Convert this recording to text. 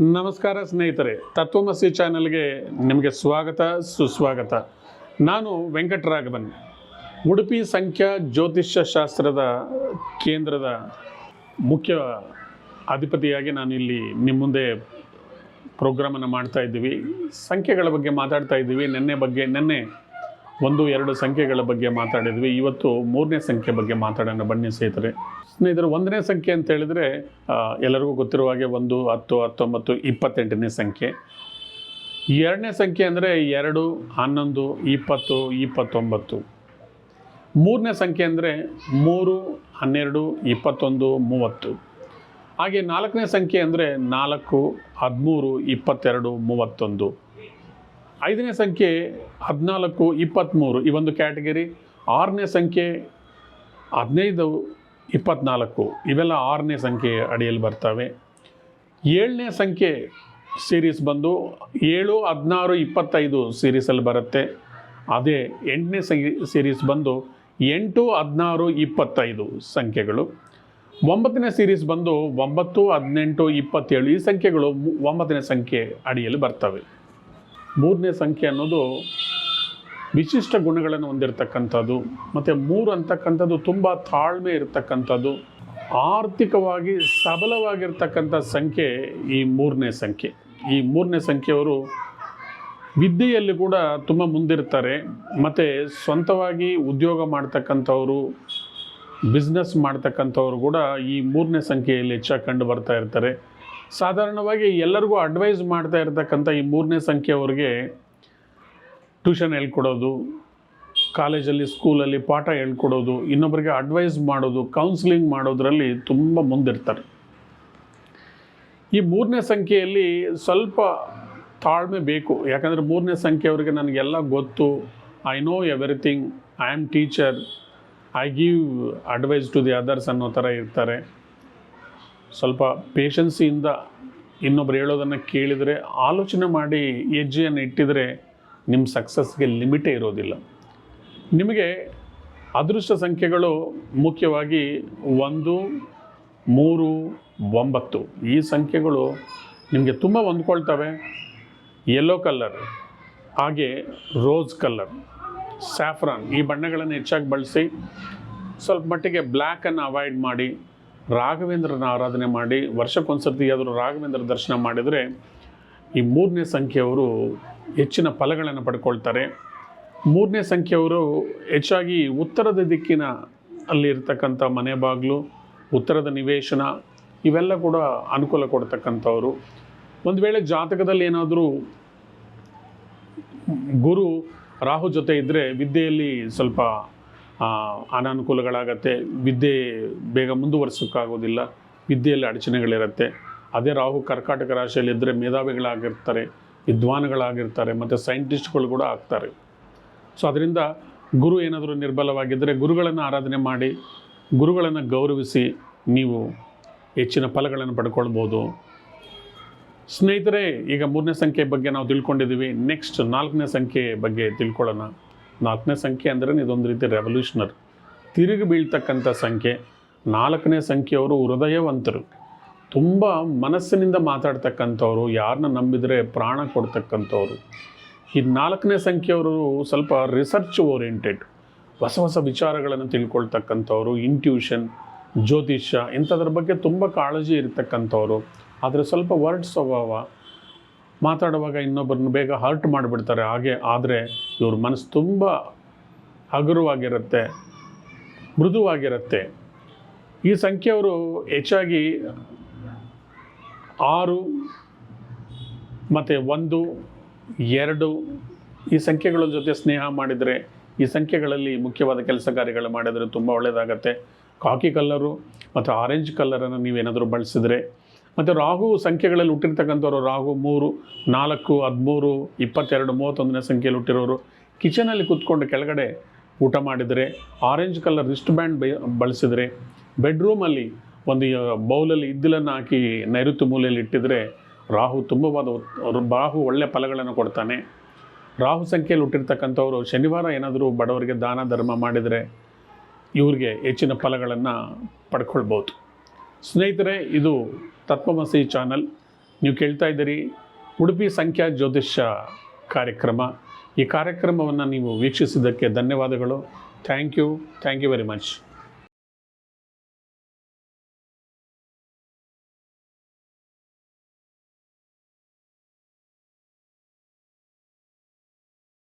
ನಮಸ್ಕಾರ ಸ್ನೇಹಿತರೆ, ತತ್ವಮಸಿ ಚಾನೆಲ್ಗೆ ನಿಮಗೆ ಸ್ವಾಗತ, ಸುಸ್ವಾಗತ. ನಾನು ವೆಂಕಟರಾಘವನ್. ಉಡುಪಿ ಸಂಖ್ಯಾ ಜ್ಯೋತಿಷ್ಯ ಶಾಸ್ತ್ರದ ಕೇಂದ್ರದ ಮುಖ್ಯ ಅಧಿಪತಿಯಾಗಿ ನಾನು ಇಲ್ಲಿ ನಿಮ್ಮ ಮುಂದೆ ಪ್ರೋಗ್ರಾಮನ್ನು ಮಾಡ್ತಾ ಇದ್ದೀವಿ. ಸಂಖ್ಯೆಗಳ ಬಗ್ಗೆ ಮಾತಾಡ್ತಾ ಇದ್ದೀವಿ. ನೆನ್ನೆ ಬಗ್ಗೆ, ನೆನ್ನೆ ಒಂದು, ಎರಡು ಸಂಖ್ಯೆಗಳ ಬಗ್ಗೆ ಮಾತಾಡಿದ್ವಿ. ಇವತ್ತು ಮೂರನೇ ಸಂಖ್ಯೆ ಬಗ್ಗೆ ಮಾತಾಡೋಣ ಬನ್ನಿ ಸ್ನೇಹಿತರೆ. ಸ್ನೇಹಿತರೆ, ಒಂದನೇ ಸಂಖ್ಯೆ ಅಂತ ಹೇಳಿದರೆ ಎಲ್ಲರಿಗೂ ಗೊತ್ತಿರುವ ಹಾಗೆ ಒಂದು, ಹತ್ತು, ಹತ್ತೊಂಬತ್ತು, ಇಪ್ಪತ್ತೆಂಟನೇ ಸಂಖ್ಯೆ. ಎರಡನೇ ಸಂಖ್ಯೆ ಅಂದರೆ ಎರಡು, ಹನ್ನೊಂದು, ಇಪ್ಪತ್ತು, ಇಪ್ಪತ್ತೊಂಬತ್ತು. ಮೂರನೇ ಸಂಖ್ಯೆ ಅಂದರೆ ಮೂರು, ಹನ್ನೆರಡು, ಇಪ್ಪತ್ತೊಂದು, ಮೂವತ್ತು. ಹಾಗೆ ನಾಲ್ಕನೇ ಸಂಖ್ಯೆ ಅಂದರೆ ನಾಲ್ಕು, ಹದಿಮೂರು, ಇಪ್ಪತ್ತೆರಡು, ಮೂವತ್ತೊಂದು. ಐದನೇ ಸಂಖ್ಯೆ ಹದಿನಾಲ್ಕು ಇಪ್ಪತ್ತ್ಮೂರು ಈ ಒಂದು ಕ್ಯಾಟಗರಿ. ಆರನೇ ಸಂಖ್ಯೆ ಹದಿನೈದು ಇಪ್ಪತ್ತ್ನಾಲ್ಕು ಇವೆಲ್ಲ ಆರನೇ ಸಂಖ್ಯೆ ಅಡಿಯಲ್ಲಿ ಬರ್ತವೆ. ಏಳನೇ ಸಂಖ್ಯೆ ಸೀರೀಸ್ ಬಂದು ಏಳು, ಹದಿನಾರು, ಇಪ್ಪತ್ತೈದು ಸೀರೀಸಲ್ಲಿ ಬರುತ್ತೆ. ಅದೇ ಎಂಟನೇ ಸಂಖ್ಯೆ ಸೀರೀಸ್ ಬಂದು ಎಂಟು, ಹದಿನಾರು, ಇಪ್ಪತ್ತೈದು ಸಂಖ್ಯೆಗಳು. ಒಂಬತ್ತನೇ ಸೀರೀಸ್ ಬಂದು ಒಂಬತ್ತು, ಹದಿನೆಂಟು, ಇಪ್ಪತ್ತೇಳು ಈ ಸಂಖ್ಯೆಗಳು ಒಂಬತ್ತನೇ ಸಂಖ್ಯೆ ಅಡಿಯಲ್ಲಿ ಬರ್ತವೆ. ಮೂರನೇ ಸಂಖ್ಯೆ ಅನ್ನೋದು ವಿಶಿಷ್ಟ ಗುಣಗಳನ್ನು ಹೊಂದಿರತಕ್ಕಂಥದ್ದು, ಮತ್ತು ಮೂರು ಅಂತಕ್ಕಂಥದ್ದು ತುಂಬ ತಾಳ್ಮೆ ಇರತಕ್ಕಂಥದ್ದು, ಆರ್ಥಿಕವಾಗಿ ಸಬಲವಾಗಿರ್ತಕ್ಕಂಥ ಸಂಖ್ಯೆ ಈ ಮೂರನೇ ಸಂಖ್ಯೆ. ಈ ಮೂರನೇ ಸಂಖ್ಯೆಯವರು ವಿದ್ಯೆಯಲ್ಲಿ ಕೂಡ ತುಂಬ ಮುಂದಿರ್ತಾರೆ, ಮತ್ತು ಸ್ವಂತವಾಗಿ ಉದ್ಯೋಗ ಮಾಡ್ತಕ್ಕಂಥವರು ಬಿಸ್ನೆಸ್ ಮಾಡ್ತಕ್ಕಂಥವ್ರು ಕೂಡ ಈ ಮೂರನೇ ಸಂಖ್ಯೆಯಲ್ಲಿ ಹೆಚ್ಚಾಗಿ ಕಂಡು ಬರ್ತಾ ಇರ್ತಾರೆ. ಸಾಧಾರಣವಾಗಿ ಎಲ್ಲರಿಗೂ ಅಡ್ವೈಸ್ ಮಾಡ್ತಾ ಇರ್ತಕ್ಕಂಥ ಈ ಮೂರನೇ ಸಂಖ್ಯೆಯವ್ರಿಗೆ ಟ್ಯೂಷನ್ ಹೇಳ್ಕೊಡೋದು, ಕಾಲೇಜಲ್ಲಿ ಸ್ಕೂಲಲ್ಲಿ ಪಾಠ ಹೇಳ್ಕೊಡೋದು ಇನ್ನೊಬ್ಬರಿಗೆ ಅಡ್ವೈಸ್ ಮಾಡೋದು ಕೌನ್ಸಿಲಿಂಗ್ ಮಾಡೋದರಲ್ಲಿ ತುಂಬ ಮುಂದಿರ್ತಾರೆ. ಈ ಮೂರನೇ ಸಂಖ್ಯೆಯಲ್ಲಿ ಸ್ವಲ್ಪ ತಾಳ್ಮೆ ಬೇಕು. ಯಾಕಂದರೆ ಮೂರನೇ ಸಂಖ್ಯೆಯವರಿಗೆ ನನಗೆಲ್ಲ ಗೊತ್ತು. I know everything I am teacher I give advice to the others ಅನ್ನೋ ಥರ ಇರ್ತಾರೆ. ಸ್ವಲ್ಪ ಪೇಷನ್ಸಿಯಿಂದ ಇನ್ನೊಬ್ರು ಹೇಳೋದನ್ನು ಕೇಳಿದರೆ ಆಲೋಚನೆ ಮಾಡಿ ಹೆಜ್ಜೆಯನ್ನು ಇಟ್ಟಿದರೆ ನಿಮ್ಮ ಸಕ್ಸಸ್ಗೆ ಲಿಮಿಟೇ ಇರೋದಿಲ್ಲ. ನಿಮಗೆ ಅದೃಷ್ಟ ಸಂಖ್ಯೆಗಳು ಮುಖ್ಯವಾಗಿ ಒಂದು, ಮೂರು, ಒಂಬತ್ತು. ಈ ಸಂಖ್ಯೆಗಳು ನಿಮಗೆ ತುಂಬ ಹೊಂದ್ಕೊಳ್ತವೆ. ಯೆಲ್ಲೋ ಕಲರ್ ಹಾಗೆ ರೋಸ್ ಕಲರ್ ಸ್ಯಾಫ್ರಾನ್ ಈ ಬಣ್ಣಗಳನ್ನು ಹೆಚ್ಚಾಗಿ ಬಳಸಿ ಸ್ವಲ್ಪ ಮಟ್ಟಿಗೆ ಬ್ಲ್ಯಾಕನ್ನು ಅವಾಯ್ಡ್ ಮಾಡಿ ರಾಘವೇಂದ್ರನ ಆರಾಧನೆ ಮಾಡಿ, ವರ್ಷಕ್ಕೊಂದ್ಸರ್ತಿ ಆದರೂ ರಾಘವೇಂದ್ರ ದರ್ಶನ ಮಾಡಿದರೆ ಈ ಮೂರನೇ ಸಂಖ್ಯೆಯವರು ಹೆಚ್ಚಿನ ಫಲಗಳನ್ನು ಪಡ್ಕೊಳ್ತಾರೆ. ಮೂರನೇ ಸಂಖ್ಯೆಯವರು ಹೆಚ್ಚಾಗಿ ಉತ್ತರದ ದಿಕ್ಕಿನ ಅಲ್ಲಿ ಇರ್ತಕ್ಕಂಥ ಮನೆ ಬಾಗಿಲು, ಉತ್ತರದ ನಿವೇಶನ, ಇವೆಲ್ಲ ಕೂಡ ಅನುಕೂಲ ಕೊಡ್ತಕ್ಕಂಥವ್ರು. ಒಂದು ವೇಳೆ ಜಾತಕದಲ್ಲಿ ಏನಾದರೂ ಗುರು ರಾಹು ಜೊತೆ ಇದ್ದರೆ ವಿದ್ಯೆಯಲ್ಲಿ ಸ್ವಲ್ಪ ಅನಾನುಕೂಲಗಳಾಗತ್ತೆ. ವಿದ್ಯೆ ಬೇಗ ಮುಂದುವರ್ಸೋಕ್ಕಾಗೋದಿಲ್ಲ. ವಿದ್ಯೆಯಲ್ಲಿ ಅಡಚಣೆಗಳಿರುತ್ತೆ. ಅದೇ ರಾಹು ಕರ್ಕಾಟಕ ರಾಶಿಯಲ್ಲಿದ್ದರೆ ಮೇಧಾವಿಗಳಾಗಿರ್ತಾರೆ, ವಿದ್ವಾನ್ಗಳಾಗಿರ್ತಾರೆ, ಮತ್ತು ಸೈಂಟಿಸ್ಟ್ಗಳು ಕೂಡ ಆಗ್ತಾರೆ. ಸೊ ಅದರಿಂದ ಗುರು ಏನಾದರೂ ನಿರ್ಬಲವಾಗಿದ್ದರೆ ಗುರುಗಳನ್ನು ಆರಾಧನೆ ಮಾಡಿ, ಗುರುಗಳನ್ನು ಗೌರವಿಸಿ ನೀವು ಹೆಚ್ಚಿನ ಫಲಗಳನ್ನು ಪಡ್ಕೊಳ್ಬೋದು. ಸ್ನೇಹಿತರೆ, ಈಗ ಮೂರನೇ ಸಂಖ್ಯೆ ಬಗ್ಗೆ ನಾವು ತಿಳ್ಕೊಂಡಿದ್ದೀವಿ. ನೆಕ್ಸ್ಟ್ ನಾಲ್ಕನೇ ಸಂಖ್ಯೆ ಬಗ್ಗೆ ತಿಳ್ಕೊಳ್ಳೋಣ. ನಾಲ್ಕನೇ ಸಂಖ್ಯೆ ಅಂದರೆ ಇದೊಂದು ರೀತಿ ರೆವಲ್ಯೂಷನರ್ ತಿರುಗಿ ಬೀಳ್ತಕ್ಕಂಥ ಸಂಖ್ಯೆ. ನಾಲ್ಕನೇ ಸಂಖ್ಯೆಯವರು ಹೃದಯವಂತರು. ತುಂಬ ಮನಸ್ಸಿನಿಂದ ಮಾತಾಡ್ತಕ್ಕಂಥವ್ರು ಯಾರನ್ನ ನಂಬಿದರೆ ಪ್ರಾಣ ಕೊಡ್ತಕ್ಕಂಥವ್ರು. ಈ ನಾಲ್ಕನೇ ಸಂಖ್ಯೆಯವರು ಸ್ವಲ್ಪ ರಿಸರ್ಚ್ ಓರಿಯೆಂಟೆಡ್ ಹೊಸ ಹೊಸ ವಿಚಾರಗಳನ್ನು ತಿಳ್ಕೊಳ್ತಕ್ಕಂಥವ್ರು ಇಂಟ್ಯೂಷನ್ ಜ್ಯೋತಿಷ್ಯ, ಇಂಥದ್ರ ಬಗ್ಗೆ ತುಂಬ ಕಾಳಜಿ ಇರತಕ್ಕಂಥವ್ರು. ಆದರೆ ಸ್ವಲ್ಪ ವರ್ಡ್ ಸ್ವಭಾವ ಮಾತಾಡುವಾಗ ಇನ್ನೊಬ್ಬರನ್ನು ಬೇಗ ಹರ್ಟ್ ಮಾಡಿಬಿಡ್ತಾರೆ. ಹಾಗೆ ಆದರೆ ಇವ್ರ ಮನಸ್ಸು ತುಂಬ ಹಗುರವಾಗಿರುತ್ತೆ, ಮೃದುವಾಗಿರುತ್ತೆ. ಈ ಸಂಖ್ಯೆಯವರು ಹೆಚ್ಚಾಗಿ ಆರು ಮತ್ತು ಒಂದು, ಎರಡು ಈ ಸಂಖ್ಯೆಗಳ ಜೊತೆ ಸ್ನೇಹ ಮಾಡಿದರೆ ಈ ಸಂಖ್ಯೆಗಳಲ್ಲಿ ಮುಖ್ಯವಾದ ಕೆಲಸ ಕಾರ್ಯಗಳು ಮಾಡಿದರೆ ತುಂಬ ಒಳ್ಳೆಯದಾಗತ್ತೆ ಕಾಕಿ ಕಲ್ಲರು ಮತ್ತು ಆರೆಂಜ್ ಕಲ್ಲರನ್ನು ನೀವೇನಾದರೂ ಬಳಸಿದರೆ ಮತ್ತು ರಾಹು ಸಂಖ್ಯೆಗಳಲ್ಲಿ ಹುಟ್ಟಿರ್ತಕ್ಕಂಥವ್ರು ರಾಹು ಮೂರು, ನಾಲ್ಕು, ಹದಿಮೂರು, ಇಪ್ಪತ್ತೆರಡು, ಮೂವತ್ತೊಂದನೇ ಸಂಖ್ಯೆಯಲ್ಲಿ ಹುಟ್ಟಿರೋರು, ಕಿಚನಲ್ಲಿ ಕೂತ್ಕೊಂಡು ಕೆಳಗಡೆ ಊಟ ಮಾಡಿದರೆ ಆರೆಂಜ್ ಕಲರ್ ರಿಸ್ಟ್ ಬ್ಯಾಂಡ್ ಬಳಸಿದರೆ ಬೆಡ್ರೂಮಲ್ಲಿ ಒಂದು ಬೌಲಲ್ಲಿ ಇದ್ದಿಲನ್ನು ಹಾಕಿ ನೈಋತ್ಯ ಮೂಲೆಯಲ್ಲಿ ಇಟ್ಟಿದರೆ ರಾಹು ತುಂಬವಾದ ರಾಹು ಒಳ್ಳೆಯ ಫಲಗಳನ್ನು ಕೊಡ್ತಾನೆ. ರಾಹು ಸಂಖ್ಯೆಯಲ್ಲಿ ಹುಟ್ಟಿರ್ತಕ್ಕಂಥವ್ರು ಶನಿವಾರ ಏನಾದರೂ ಬಡವರಿಗೆ ದಾನ, ಧರ್ಮ ಮಾಡಿದರೆ ಇವ್ರಿಗೆ ಹೆಚ್ಚಿನ ಫಲಗಳನ್ನು ಪಡ್ಕೊಳ್ಬೋದು. ಸ್ನೇಹಿತರೆ, ಇದು ತತ್ವಮಸಿ ಚಾನಲ್. ನೀವು ಕೇಳ್ತಾ ಇದ್ದೀರಿ ಉಡುಪಿ ಸಂಖ್ಯಾ ಜ್ಯೋತಿಷ್ಯ ಕಾರ್ಯಕ್ರಮ. ಈ ಕಾರ್ಯಕ್ರಮವನ್ನು ನೀವು ವೀಕ್ಷಿಸಿದ್ದಕ್ಕೆ ಧನ್ಯವಾದಗಳು. Thank you. Thank you very much.